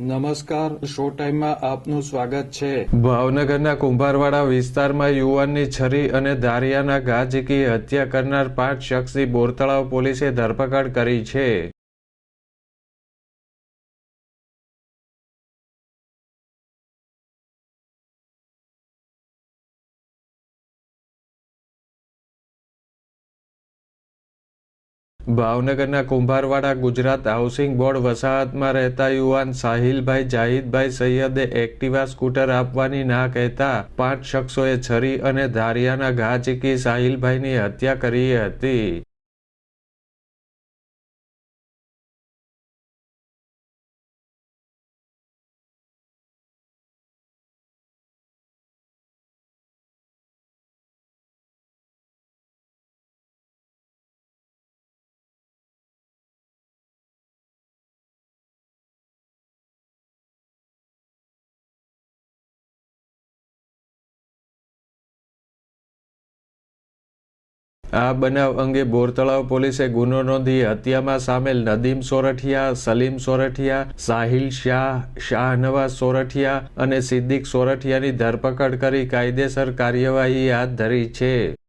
નમસ્કાર, શો ટાઈમમાં આપનું સ્વાગત છે. ભાવનગરના કુંભારવાડા વિસ્તારમાં યુવાનની છરી અને ધારિયાના ઝીકી હત્યા કરનાર પાંચ શખ્સની બોરતળાવ પોલીસે ધરપકડ કરી છે. ભાવનગરના કુંભારવાડા ગુજરાત હાઉસિંગ બોર્ડ વસાહતમાં રહેતા યુવાન સાહિલભાઈ જાહિદભાઈ સૈયદે એક્ટિવા સ્કૂટર આપવાની ના કહેતા પાંચ શખ્સોએ છરી અને ધારિયાના ઘા ચીકી સાહિલભાઈની હત્યા કરી હતી. આ બનાવ અંગે બોરતળાવ પોલીસે ગુનો નોંધી હત્યામાં સામેલ નદીમ સોરઠિયા, સલીમ સોરઠિયા, સાહિલ શાહ, શાહનવાઝ સોરઠિયા અને સિદ્દીક સોરઠિયાની ધરપકડ કરી કાયદેસર કાર્યવાહી હાથ ધરી છે.